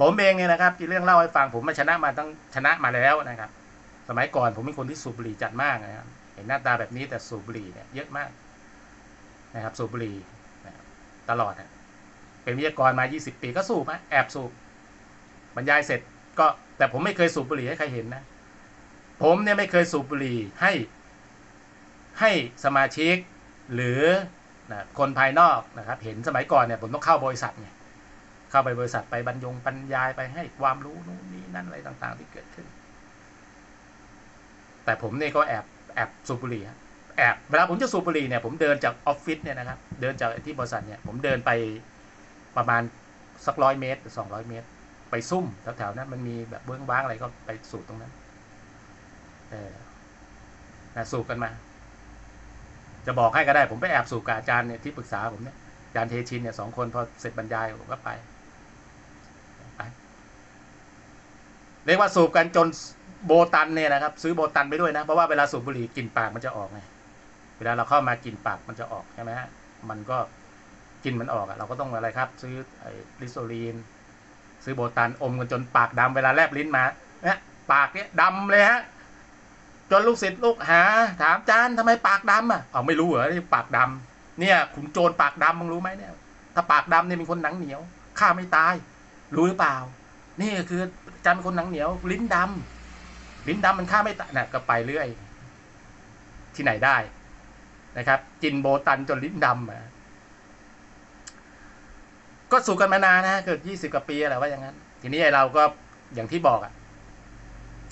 ผมเองเนี่ยนะครับที่เรื่องเล่าให้ฟังผมมาชนะมาตั้งชนะมาแล้วนะครับ สมัยก่อนผมเป็นคนที่สูบบุหรี่จัดมากนะครับ เห็นหน้าตาแบบนี้แต่สูบบุหรี่เนี่ยเยอะมากนะครับ สูบบุหรี่นะครับตลอดนะเป็นวิทยากรมา 20 ปีก็สูบนะแอบสูบบรรยายเสร็จก็แต่ผมไม่เคยสูบบุหรี่ให้ใครเห็นนะ ผมเนี่ยไม่เคยสูบบุหรี่ให้ให้สมาชิกหรือนะคนภายนอกนะครับ เห็นสมัยก่อนเนี่ยผมต้องเข้าบริษัทไง เข้าไปบริษัทไปบรรยงบรรยายไปให้ความรู้นู่นนี่นั่นอะไรต่าง ๆ ที่เกิดขึ้น แต่ผมเนี่ยก็แอบแอบสูบบุหรี่ฮะแอบเวลาผมจะสูบบุหรี่เนี่ยผมเดินจากออฟฟิศเนี่ยนะครับ เดินจากที่บริษัทเนี่ย ผมเดินไปประมาณสักร้อยเมตรสองร้อยเมตร ไปซุ่มแถวๆนั้นมันมีแบบเบื้องว้างอะไรก็ไปสูบตรงนั้น เออนะสูบกันมา จะบอกให้ก็ได้ ผมไปแอบสูบกับอาจารย์เนี่ยที่ปรึกษาผมเนี่ยอาจารย์เทชินเนี่ยสองคนพอเสร็จบรรยายผมก็ไป เรียกว่าสูบกันจนโบตันเนี่ยนะครับ ซื้อโบตันไปด้วยนะเพราะว่าเวลาสูบบุหรี่กลิ่นปากมันจะออกไงเวลาเราเข้ามากลิ่นปากมันจะออกใช่ไหมฮะมันก็กลิ่นมันออกอะเราก็ต้องอะไรครับ ซื้อไอ้ลิโซลีน ซื้อโบตันอมกันจนปากดำเวลาแลบลิ้นมาเนี่ยปากเนี่ยดำเลยฮะจนลูกศิษย์ลูกหา ถามจารย์ทำไมปากดำอะเอาไม่รู้เหรอที่ปากดำเนี่ยขุนโจรปากดำมึงรู้ไหมเนี่ย ถ้าปากดำเนี่ยเป็นคนหนังเหนียวฆ่าไม่ตาย รู้หรือเปล่า นี่คืออาจารย์เป็นคนหนังเหนียว ลิ้นดำลิ้นดำมันฆ่าไม่ตายนะก็ไปเรื่อย ที่ไหนได้นะครับ กินโบตันจนลิ้นดำอะก็สู่กันมานานนะเกิดยี่สิบกว่าปีอะไรว่าอย่างนั้น ทีนี้ไอเราก็อย่างที่บอกอะ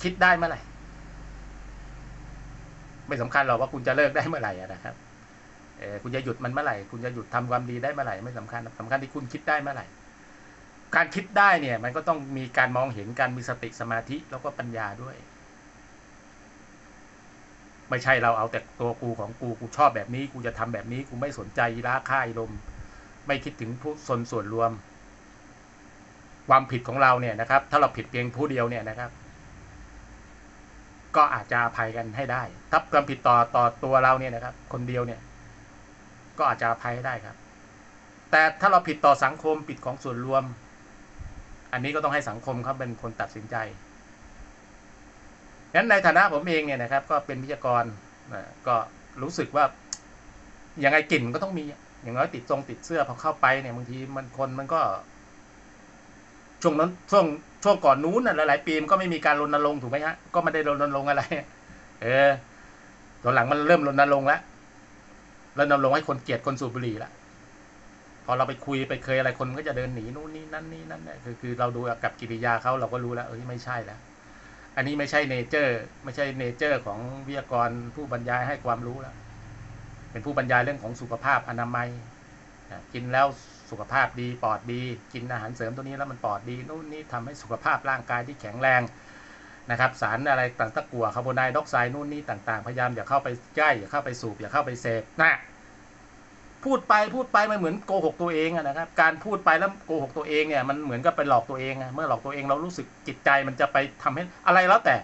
คิดได้เมื่อไหร่ไม่สำคัญหรอกว่าคุณจะเลิกได้เมื่อไหร่นะครับเอคุณจะหยุดมันเมื่อไหร่ คุณจะหยุดทำความดีได้เมื่อไหร่ไม่สำคัญสำคัญที่คุณคิดได้เมื่อไหร่ การคิดได้เนี่ย มันก็ต้องมีการมองเห็นการมีสติสมาธิแล้วก็ปัญญาด้วย ไม่ใช่เราเอาแต่ตัวกูของกูกูชอบแบบนี้ กูจะทำแบบนี้กูไม่สนใจราค่ายลม ไม่คิดถึงผู้ส่วนส่วนรวม ความผิดของเราเนี่ยนะครับ ถ้าเราผิดเพียงผู้เดียวเนี่ยนะครับ ก็อาจจะอภัยกันให้ได้ถ้าความผิดต่อต่อตัวเราเนี่ยนะครับ คนเดียวเนี่ย ก็อาจจะอภัยได้ครับแต่ถ้าเราผิดต่อสังคมผิดของส่วนรวม อันนี้ก็ต้องให้สังคมเขาเป็นคนตัดสินใจงั้นในฐานะผมเองเนี่ยนะครับ ก็เป็นวิทยากรนะก็รู้สึกว่ายังไงกลิ่นก็ต้องมี อย่างน้อยติดทรงติดเสื้อพอเข้าไปเนี่ยบางทีมันคนมันก็ช่วงนั้นช่วงช่วงก่อนนู้นนะหลายๆปีมันก็ไม่มีการรณรงค์ถูกไหมฮะก็ไม่ได้รณรงค์อะไร เออตอนหลังมันเริ่มรณรงค์แล้วรณรงค์ให้คนเกลียดคนสูบบุหรี่ละ พอเราไปคุยไปเคยอะไรคนก็จะเดินหนีนู่นนี่นั่นนี่นั่นเนี่ยคือคือเราดูกับกิริยาเขาเราก็รู้แล้วเอ้ยไม่ใช่แล้วอันนี้ไม่ใช่เนเจอร์ ไม่ใช่เนเจอร์ของวิทยากรผู้บรรยายให้ความรู้แล้วเป็นผู้บรรยายเรื่องของสุขภาพอนามัยกินแล้วสุขภาพดีปอดดี กินอาหารเสริมตัวนี้แล้วมันปอดดีนู่นนี่ทำให้สุขภาพร่างกายที่แข็งแรงนะครับสารอะไรต่างตะกั่วคาร์บอนไดออกไซด์นู่นนี่ต่างๆ พยายามอย่าเข้าไปใกล้อย่าเข้าไปสูบอย่าเข้าไปเสพนะ พูดไปพูดไปมันเหมือนโกหกตัวเองนะครับ การพูดไปแล้วโกหกตัวเองเนี่ยมันเหมือนกับไปหลอกตัวเองอะเมื่อหลอกตัวเองเรารู้สึกจิตใจมันจะไปทำให้อะไรแล้วแต่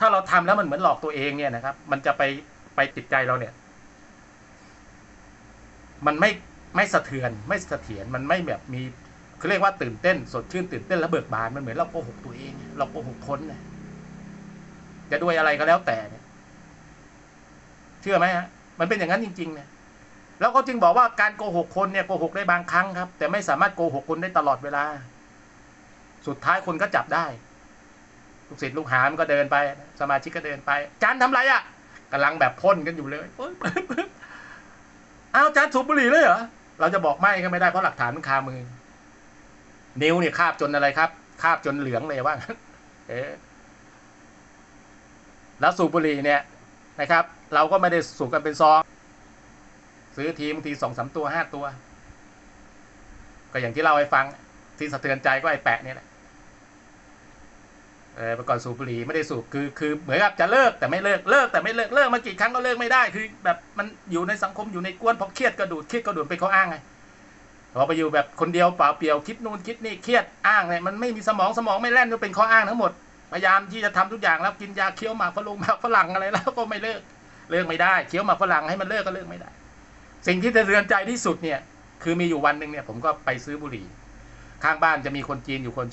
ถ้าเราทำแล้วมันเหมือนหลอกตัวเองเนี่ยนะครับ มันจะไปไปจิตใจเราเนี่ย มันไม่ไม่สะเทือนไม่เสถียรมันไม่แบบมีเขาเรียกว่าตื่นเต้นสดชื่นตื่นเต้นและเบิกบานมันเหมือนเราโกหกตัวเอง เราโกหกคนเนี่ยจะด้วยอะไรก็แล้วแต่เนี่ย เชื่อไหมฮะมันเป็นอย่างนั้นจริงๆเนี่ย แล้วก็จึงบอกว่าการโกหกคนเนี่ยโกหกได้บางครั้งครับ แต่ไม่สามารถโกหกคนได้ตลอดเวลา สุดท้ายคนก็จับได้ลูกศิษย์ลูกหามันก็เดินไป สมาชิกก็เดินไปจานทำไรอะกำลังแบบพ่นกันอยู่เลยปึ๊บปึ๊บปึ๊บอ้าจานสูบบุหรี่เลยเหรอเราจะบอกไม่ก็ไม่ได้เพราะหลักฐานมันคามือ นิ้วเนี่ยคาบจนอะไรครับ คาบจนเหลืองเลยว่าเออแล้วสูบบุหรี่เนี่ยนะครับ เราก็ไม่ได้สูบกันเป็นซอง ซื้อทีบางทีสองสามตัวห้าตัว ก็อย่างที่เล่าให้ฟัง ที่สะเทือนใจก็ไอ้แปะเนี่ยแหละเออมื่อก่อนสูบบุหรี่ไม่ได้สูบคือคือเหมือนกับจะเลิกแต่ไม่เลิกเลิกแต่ไม่เลิกเลิกมากี่ครั้งก็เลิกไม่ได้คือ แบบมันอยู่ในสังคมอยู่ในกวนพอเครียดก็ดูดเครียดก็ดูดเป็นข้ออ้างไงพอไปอยู่แบบคนเดียวเปล่าเปลี่ยวคิดนู่นคิดนี่เครียดอ้างเนี่ยมันไม่มีสมองสมองไม่แล่นก็เป็นข้ออ้างทั้งหมดพยายามที่จะทำทุกอย่างแล้วกินยาเคี้ยวหมากฝรั่งหมากฝรั่งอะไรแล้วก็ไม่เลิกเลิกไม่ได้เคี้ยวหมากฝรั่งให้มันเลิกก็เลิกไม่ได้ สิ่งที่จะเรือนใจที่สุดเนี่ยคือมีอยู่วันหนึ่งเนี่ยผมก็ไปซื้อบุหรี่ ข้างบ้านจะมีคนจีนอยู่คน